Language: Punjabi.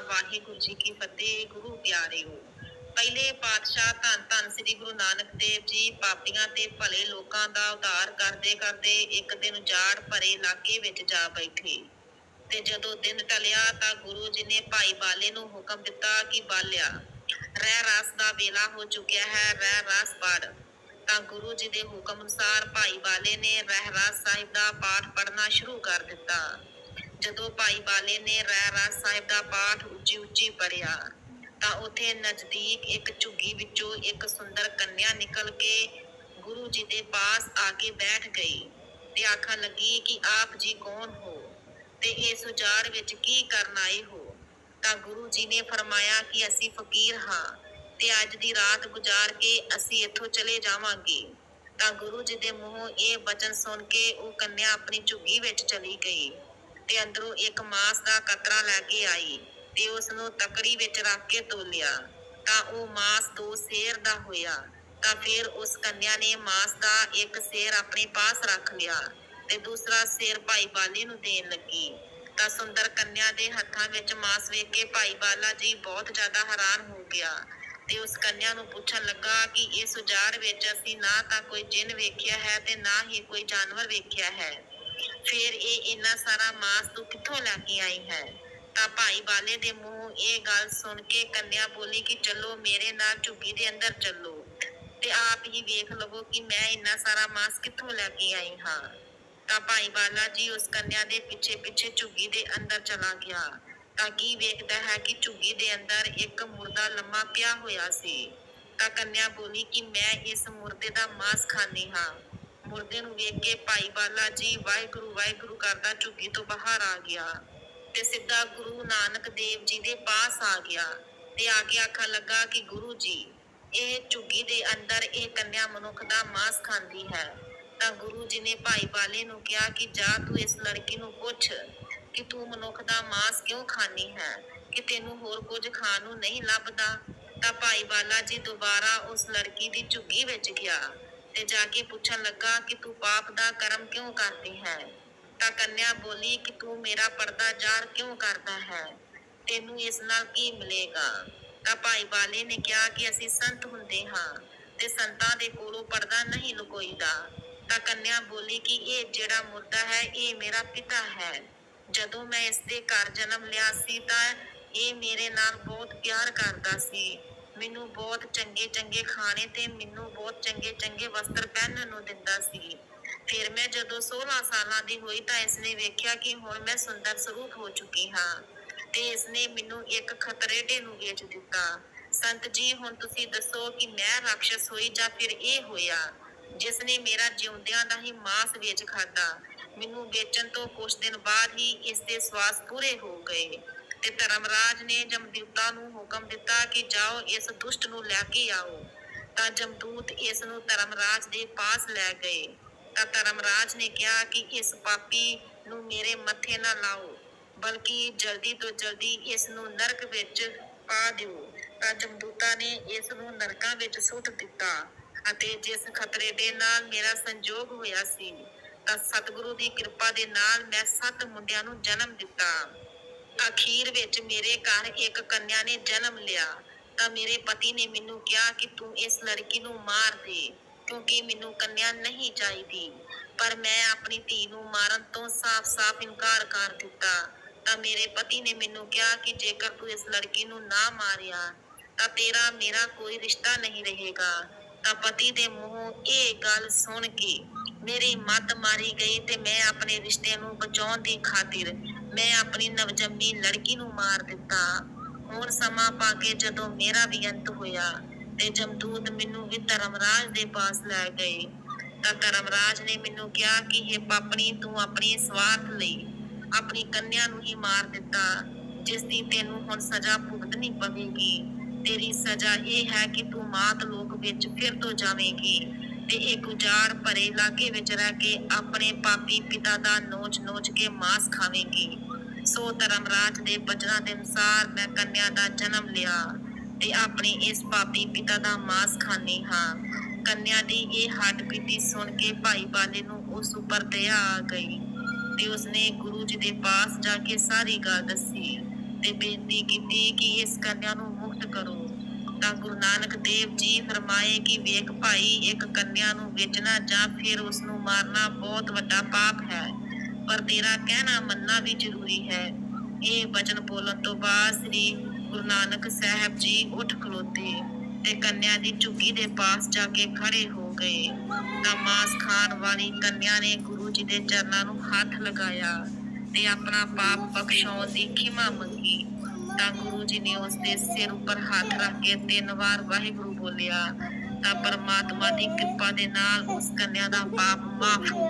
ਵਾਹਿਗੁਰੂ ਜੀ ਕੀ ਫਤਿਹ, ਗੁਰੂ ਪਿਆਰਿਓ ਪਹਿਲੇ ਪਾਤਸ਼ਾਹ ਧੰਨ ਧੰਨ ਸ੍ਰੀ ਗੁਰੂ ਨਾਨਕ ਦੇਵ ਜੀ ਪਾਪੀਆਂ ਤੇ ਭਲੇ ਲੋਕਾਂ ਦਾ ਉਧਾਰ ਕਰਦੇ ਕਰਦੇ ਇੱਕ ਦਿਨ ਜਾੜ ਭਰੇ ਇਲਾਕੇ ਵਿੱਚ ਜਾ ਬੈਠੇ। ਤੇ ਜਦੋਂ ਦਿਨ ਟਲਿਆ ਤਾਂ ਗੁਰੂ ਜੀ ਨੇ ਭਾਈ ਬਾਲੇ ਨੂੰ ਹੁਕਮ ਦਿੱਤਾ ਕਿ ਬਾਲਿਆ, ਰਹਿ ਰਸ ਦਾ ਵੇਲਾ ਹੋ ਚੁੱਕਿਆ ਹੈ, ਰਹਿ ਰਸ ਪੜ ਤਾਂ ਗੁਰੂ ਜੀ ਦੇ ਹੁਕਮ ਅਨੁਸਾਰ ਭਾਈ ਬਾਲੇ ਨੇ ਰਹਿ ਰਾਸ ਸਾਹਿਬ ਦਾ ਪਾਠ ਪੜ੍ਹਨਾ ਸ਼ੁਰੂ ਕਰ ਦਿੱਤਾ। ਜਦੋਂ ਭਾਈ ਬਾਲੇ ਨੇ ਰਹਿ ਰਸ ਸਾਹਿਬ ਦਾ ਪਾਠ ਉੱਚੀ ਉੱਚੀ ਪੜਿਆ ਤਾਂ ਉਥੇ ਨਜ਼ਦੀਕ ਇੱਕ ਝੁੱਗੀ ਵਿੱਚੋਂ ਇੱਕ ਸੁੰਦਰ ਕੰਨਿਆ ਨਿਕਲ ਕੇ ਗੁਰੂ ਜੀ ਦੇ ਪਾਸ ਆ ਕੇ ਬੈਠ ਗਈ ਤੇ ਆਖਣ ਲੱਗੀ ਕਿ ਆਪ ਜੀ ਕੌਣ ਹੋ ਤੇ ਇਸ ਉਜਾੜ ਵਿੱਚ ਕੀ ਕਰਨ ਆਏ ਹੋ? ਤਾਂ ਗੁਰੂ ਜੀ ਨੇ ਫਰਮਾਇਆ ਕਿ ਅਸੀਂ ਫਕੀਰ ਹਾਂ ਤੇ ਅੱਜ ਦੀ ਰਾਤ ਗੁਜ਼ਾਰ ਕੇ ਅਸੀਂ ਇੱਥੋਂ ਚਲੇ ਜਾਵਾਂਗੇ। ਤਾਂ ਗੁਰੂ ਜੀ ਦੇ ਮੂੰਹੋਂ ਇਹ ਬਚਨ ਸੁਣ ਕੇ ਉਹ ਕੰਨਿਆ ਆਪਣੀ ਝੁੱਗੀ ਵਿੱਚ ਚਲੀ ਗਈ। ਤੇ ਅੰਦਰੋਂ ਇੱਕ ਮਾਸ ਦਾ ਕਤਰਾ ਲੈ ਕੇ ਆਈ ਤੇ ਉਸ ਨੂੰ ਤਕੜੀ ਵਿੱਚ ਰੱਖ ਕੇ ਤੋਲਿਆ। ਤਾਂ ਉਹ ਮਾਸ ਦੋ ਸੇਰ ਦਾ ਹੋਇਆ। ਤਾਂ ਫਿਰ ਉਸ ਕੰਨਿਆ ਨੇ ਮਾਸ ਦਾ ਇੱਕ ਸੇਰ ਆਪਣੇ ਪਾਸ ਰੱਖ ਲਿਆ ਤੇ ਦੂਸਰਾ ਸੇਰ ਭਾਈ ਬਾਲੇ ਨੂੰ ਦੇਣ ਲੱਗੀ। ਤਾਂ ਸੁੰਦਰ ਕੰਨਿਆ ਦੇ ਹੱਥਾਂ ਵਿੱਚ ਮਾਸ ਵੇਖ ਕੇ ਭਾਈ ਬਾਲਾ ਜੀ ਬਹੁਤ ਜ਼ਿਆਦਾ ਹੈਰਾਨ ਹੋ ਗਿਆ ਤੇ ਉਸ ਕੰਨਿਆ ਨੂੰ ਪੁੱਛਣ ਲੱਗਾ ਕਿ ਇਸ ਉਜਾੜ ਵਿੱਚ ਅਸੀਂ ਨਾ ਤਾਂ ਕੋਈ ਜਿੰਨ ਵੇਖਿਆ ਹੈ ਤੇ ਨਾ ਹੀ ਕੋਈ ਜਾਨਵਰ ਵੇਖਿਆ ਹੈ। ਫਿਰ ਇਹ ਇੰਨਾ ਸਾਰਾ ਮਾਸ ਤੂੰ ਕਿੱਥੋਂ ਲੈ ਕੇ ਆਈ ਹੈ? ਤਾਂ ਭਾਈ ਬਾਲੇ ਦੇ ਮੂੰਹ ਇਹ ਗੱਲ ਸੁਣ ਕੇ ਕੰਨਿਆ ਬੋਲੀ ਕਿ ਚਲੋ ਮੇਰੇ ਨਾਲ ਝੁੱਗੀ ਦੇ ਅੰਦਰ ਚੱਲੋ। ਤੇ ਆਪ ਹੀ ਵੇਖ ਲਵੋ ਕਿ ਮੈਂ ਇੰਨਾ ਸਾਰਾ ਮਾਸ ਕਿੱਥੋਂ ਲੈ ਕੇ ਆਈ ਹਾਂ। ਤਾਂ ਭਾਈ ਬਾਲਾ ਜੀ ਉਸ ਕੰਨਿਆ ਦੇ ਪਿੱਛੇ ਪਿੱਛੇ ਝੁੱਗੀ ਦੇ ਅੰਦਰ ਚਲਾ ਗਿਆ। ਤਾਂ ਕੀ ਵੇਖਦਾ ਹੈ ਕਿ ਝੁੱਗੀ ਦੇ ਅੰਦਰ ਇੱਕ ਮੁਰਦਾ ਲੰਮਾ ਪਿਆ ਹੋਇਆ ਸੀ। ਤਾਂ ਕੰਨਿਆ ਬੋਲੀ ਕਿ ਮੈਂ ਇਸ ਮੁਰਦੇ ਦਾ ਮਾਸ ਖਾਣੀ ਹਾਂ। ਮੁਰਦੇ ਨੂੰ ਵੇਖ ਕੇ ਭਾਈ ਬਾਲਾ ਜੀ ਵਾਹਿਗੁਰੂ ਵਾਹਿਗੁਰੂ ਕਰਦਾ ਝੁੱਗੀ ਤੋਂ ਬਾਹਰ ਆ ਗਿਆ ਤੇ ਸਿੱਧਾ ਗੁਰੂ ਨਾਨਕ ਦੇਵ ਜੀ ਦੇ ਪਾਸ ਆ ਗਿਆ ਤੇ ਆ ਕੇ ਆਖਣ ਲੱਗਾ ਕਿ ਗੁਰੂ ਜੀ, ਇਹ ਝੁੱਗੀ ਦੇ ਅੰਦਰ ਇਹ ਕੰਨਿਆ ਮਨੁੱਖ ਦਾ ਮਾਸ ਖਾਂਦੀ ਹੈ। ਤਾਂ ਗੁਰੂ ਜੀ ਨੇ ਭਾਈ ਬਾਲੇ ਨੂੰ ਕਿਹਾ ਕਿ ਜਾ ਤੂੰ ਇਸ ਲੜਕੀ ਨੂੰ ਪੁੱਛ ਕਿ ਤੂੰ ਮਨੁੱਖ ਦਾ ਮਾਸ ਕਿਉਂ ਖਾਣੀ ਹੈ? ਕਿ ਤੈਨੂੰ ਹੋਰ ਕੁਝ ਖਾਣ ਨੂੰ ਨਹੀਂ ਲੱਭਦਾ? ਤਾਂ ਭਾਈ ਬਾਲਾ ਜੀ ਦੁਬਾਰਾ ਉਸ ਲੜਕੀ ਦੀ ਝੁੱਗੀ ਵਿੱਚ ਗਿਆ। ਤੇ ਜਾ ਕੇ ਪੁੱਛਣ ਲੱਗਾ ਕਿ ਤੂੰ ਪਾਪ ਦਾ ਕਰਮ ਕਿਉਂ ਕਰਦੀ ਹੈ? ਤਾਂ ਕੰਨਿਆ ਬੋਲੀ ਕਿ ਤੂੰ ਮੇਰਾ ਪਰਦਾ ਜ਼ਾਰ ਕਿਉਂ ਕਰਦਾ ਹੈ? ਤੈਨੂੰ ਇਸ ਨਾਲ ਕੀ ਮਿਲੇਗਾ? ਤਾਂ ਭਾਈ ਬਾਲੇ ਨੇ ਕਿਹਾ ਕਿ ਅਸੀਂ ਸੰਤ ਹੁੰਦੇ ਹਾਂ ਤੇ ਸੰਤਾਂ ਦੇ ਕੋਲੋਂ ਪਰਦਾ ਨਹੀਂ ਲੁਕੋਈਦਾ। ਤਾਂ ਕੰਨਿਆ ਬੋਲੀ ਕਿ ਇਹ ਜਿਹੜਾ ਮੁਰਦਾ ਹੈ, ਇਹ ਮੇਰਾ ਪਿਤਾ ਹੈ। ਜਦੋਂ ਮੈਂ ਇਸ ਦੇ ਘਰ ਜਨਮ ਲਿਆ ਸੀ ਤਾਂ ਇਹ ਮੇਰੇ ਨਾਲ ਬਹੁਤ ਪਿਆਰ ਕਰਦਾ ਸੀ। ਮੈਨੂੰ ਬਹੁਤ ਚੰਗੇ ਚੰਗੇ ਖਾਣੇ ਤੇ ਮੈਨੂੰ ਬਹੁਤ ਚੰਗੇ ਚੰਗੇ ਵਸਤਰ ਪਹਿਨਣ ਨੂੰ ਦਿੰਦਾ ਸੀ। ਫਿਰ ਮੈਂ ਜਦੋਂ 16 ਸਾਲਾਂ ਦੀ ਹੋਈ ਤਾਂ ਇਸਨੇ ਵੇਖਿਆ ਕਿ ਹੁਣ ਮੈਂ ਸੁੰਦਰ ਸਰੂਪ ਹੋ ਚੁੱਕੀ ਹਾਂ ਤੇ ਇਸਨੇ ਮੈਨੂੰ ਇੱਕ ਖਤਰੇਡੇ ਨੂੰ ਵੇਚ ਦਿੱਤਾ। ਸੰਤ ਜੀ, ਹੁਣ ਤੁਸੀਂ ਦੱਸੋ ਕਿ ਮੈਂ ਰਾਖਸ਼ ਹੋਈ ਜਾਂ ਫਿਰ ਇਹ ਹੋਇਆ? ਜਿਸ ਨੇ ਮੇਰਾ ਜਿਉਂਦਿਆਂ ਦਾ ਹੀ ਮਾਸ ਵੇਚ ਖਾਦਾ ਮੈਨੂੰ ਵੇਚਣ ਤੋਂ ਕੁਝ ਦਿਨ ਬਾਅਦ ਹੀ ਇਸ ਦੇ ਸਵਾਸ ਪੂਰੇ ਹੋ ਗਏ। ਤੇ ਧਰਮਰਾਜ ਨੇ ਜਮਦੂਤਾਂ ਨੂੰ ਹੁਕਮ ਦਿੱਤਾ ਕਿ ਜਾਓ, ਇਸ ਦੁਸ਼ਟ ਨੂੰ ਲੈ ਕੇ ਆਓ। ਤਾਂ ਜਮਦੂਤ ਇਸ ਨੂੰ ਧਰਮਰਾਜ ਦੇ ਪਾਸ ਲੈ ਗਏ। ਤਾਂ ਧਰਮਰਾਜ ਨੇ ਕਿਹਾ ਕਿ ਇਸ ਪਾਪੀ ਨੂੰ ਮੇਰੇ ਮੱਥੇ ਨਾ ਲਾਓ, ਬਲਕਿ ਜਲਦੀ ਤੋਂ ਜਲਦੀ ਇਸ ਨੂੰ ਨਰਕ ਵਿੱਚ ਪਾ ਦਿਓ। ਤਾਂ ਜਮਦੂਤਾ ਨੇ ਇਸ ਨੂੰ ਨਰਕਾਂ ਵਿੱਚ ਸੁੱਟ ਦਿੱਤਾ ਅਤੇ ਜਿਸ ਖਤਰੇ ਦੇ ਨਾਲ ਮੇਰਾ ਸੰਜੋਗ ਹੋਇਆ ਸੀ, ਤਾਂ ਸਤਿਗੁਰੂ ਦੀ ਕਿਰਪਾ ਦੇ ਨਾਲ ਮੈਂ ਸੱਤ ਮੁੰਡਿਆਂ ਨੂੰ ਜਨਮ ਦਿੱਤਾ। ਅਖੀਰ ਵਿੱਚ ਮੇਰੇ ਘਰ ਇੱਕ ਕੰਨਿਆ ਨੇ ਜਨਮ ਲਿਆ। ਤਾਂ ਮੇਰੇ ਪਤੀ ਨੇ ਮੈਨੂੰ ਕਿਹਾ ਕਿ ਤੂੰ ਇਸ ਲੜਕੀ ਨੂੰ ਮਾਰ ਦੇ, ਕਿਉਂਕਿ ਮੈਨੂੰ ਕੰਨਿਆ ਨਹੀਂ ਚਾਹੀਦੀ। ਪਰ ਮੈਂ ਆਪਣੀ ਧੀ ਨੂੰ ਮਾਰਨ ਤੋਂ ਸਾਫ਼-ਸਾਫ਼ ਇਨਕਾਰ ਕਰ ਦਿੱਤਾ। ਤਾਂ ਮੇਰੇ ਪਤੀ ਨੇ ਮੈਨੂੰ ਕਿਹਾ ਕਿ ਜੇਕਰ ਤੂੰ ਇਸ ਲੜਕੀ ਨੂੰ ਨਾ ਮਾਰਿਆ, ਤਾਂ ਤੇਰਾ ਮੇਰਾ ਕੋਈ ਰਿਸ਼ਤਾ ਨਹੀਂ ਰਹੇਗਾ। ਤਾਂ ਪਤੀ ਦੇ ਮੂੰਹੋਂ ਇਹ ਗੱਲ ਸੁਣ ਕੇ ਮੇਰੀ ਮੱਤ ਮਾਰੀ ਗਈ ਤੇ ਮੈਂ ਆਪਣੇ ਰਿਸ਼ਤੇ ਨੂੰ ਬਚਾਉਣ ਦੀ ਖਾਤਰ ਮੈਂ ਆਪਣੀ ਨਵਜੰਮੀ ਲੜਕੀ ਨੂੰ ਮਾਰ ਦਿੱਤਾ। ਹੁਣ ਸਮਾਂ ਪਾ ਕੇ ਜਦੋਂ ਮੇਰਾ ਵੀ ਅੰਤ ਹੋਇਆ ਤੇ ਜਮਦੂਤ ਮੈਨੂੰ ਵੀ ਧਰਮਰਾਜ ਦੇ ਪਾਸ ਲੈ ਗਏ। ਤਾਂ ਧਰਮਰਾਜ ਨੇ ਮੈਨੂੰ ਕਿਹਾ ਕਿ ਇਹ ਪਾਪਣੀ, ਤੂੰ ਆਪਣੀ ਸਵਾਰਥ ਲਈ ਆਪਣੀ ਕੰਨਿਆ ਨੂੰ ਹੀ ਮਾਰ ਦਿੱਤਾ ਜਿਸ ਦੀ ਤੈਨੂੰ ਹੁਣ ਸਜ਼ਾ ਭੁਗਤਣੀ ਪਵੇਗੀ। ਤੇਰੀ ਸਜ਼ਾ ਇਹ ਹੈ ਕਿ ਤੂੰ ਮਾਤ ਲੋਕ ਵਿੱਚ ਫਿਰ ਤੋਂ ਜਾਵੇਂਗੀ ਤੇ ਇਹ ਗੁਜਾਰ ਭਰੇ ਇਲਾਕੇ ਵਿੱਚ ਰਹਿ ਕੇ ਆਪਣੇ ਪਾਪੀ ਪਿਤਾ ਦਾ ਨੋਚ-ਨੋਚ ਕੇ ਮਾਸ ਖਾਵੇਂਗੀ। ਸੋ ਧਰਮਰਾਜ ਦੇ ਬਚਨਾਂ ਦੇ ਅਨੁਸਾਰ ਮੈਂ ਕੰਨਿਆ ਦਾ ਜਨਮ ਲਿਆ ਤੇ ਆਪਣੇ ਇਸ ਪਾਪੀ ਪਿਤਾ ਦਾ ਮਾਸ ਖਾਣੀ ਹਾਂ। ਕੰਨਿਆ ਦੀ ਇਹ ਹੱਡ ਪੀਤੀ ਸੁਣ ਕੇ ਭਾਈ ਬਾਲੇ ਨੂੰ ਉਸ ਉੱਪਰ ਦਇਆ ਆ ਗਈ ਤੇ ਉਸਨੇ ਗੁਰੂ ਜੀ ਦੇ ਪਾਸ ਜਾ ਕੇ ਸਾਰੀ ਗੱਲ ਦੱਸੀ ਤੇ ਬੇਨਤੀ ਕੀਤੀ ਕਿ ਇਸ ਕੰਨਿਆ ਨੂੰ ਮੁਕਤ ਕਰੋ। ਤਾਂ ਗੁਰੂ ਨਾਨਕ ਦੇਵ ਜੀ ਫਰਮਾਏ ਕਿ ਵੇਖ ਭਾਈ, ਇੱਕ ਕੰਨਿਆ ਨੂੰ ਵੇਚਣਾ ਜਾਂ ਫਿਰ ਉਸ ਨੂੰ ਮਾਰਨਾ ਬਹੁਤ ਵੱਡਾ ਪਾਪ ਹੈ। ਪਰ ਤੇਰਾ ਕਹਿਣਾ ਮੰਨਣਾ ਵੀ ਜ਼ਰੂਰੀ ਹੈ। ਇਹ ਬਚਨ ਬੋਲਣ ਤੋਂ ਬਾਅਦ ਸ੍ਰੀ ਗੁਰੂ ਨਾਨਕ ਸਾਹਿਬ ਜੀ ਉੱਠ ਖਲੋਤੇ ਤੇ ਕੰਨਿਆ ਦੀ ਝੁੱਗੀ ਦੇ ਪਾਸ ਜਾ ਕੇ ਖੜੇ ਹੋ ਗਏ। ਤਾਂ ਖਾਣ ਵਾਲੀ ਕੰਨਿਆ ਨੇ ਗੁਰੂ ਜੀ ਦੇ ਚਰਨਾਂ ਨੂੰ ਹੱਥ ਲਗਾਇਆ ਤੇ ਆਪਣਾ ਪਾਪ ਬਖਸ਼ਾਉਣ ਦੀ ਖਿਮਾ ਮੰਗੀ। ਤਾਂ ਗੁਰੂ ਜੀ ਨੇ ਉਸ ਦੇ ਸਿਰ ਉੱਪਰ ਹੱਥ ਰੱਖ ਕੇ ਤਿੰਨ ਵਾਰ ਵਾਹਿਗੁਰੂ ਬੋਲਿਆ, ਤਾਂ ਪਰਮਾਤਮਾ ਦੀ ਕਿਰਪਾ ਦੇ ਨਾਲ ਉਸ ਕੰਨਿਆ ਦਾ ਪਾਪ ਮਾਫ ਹੋ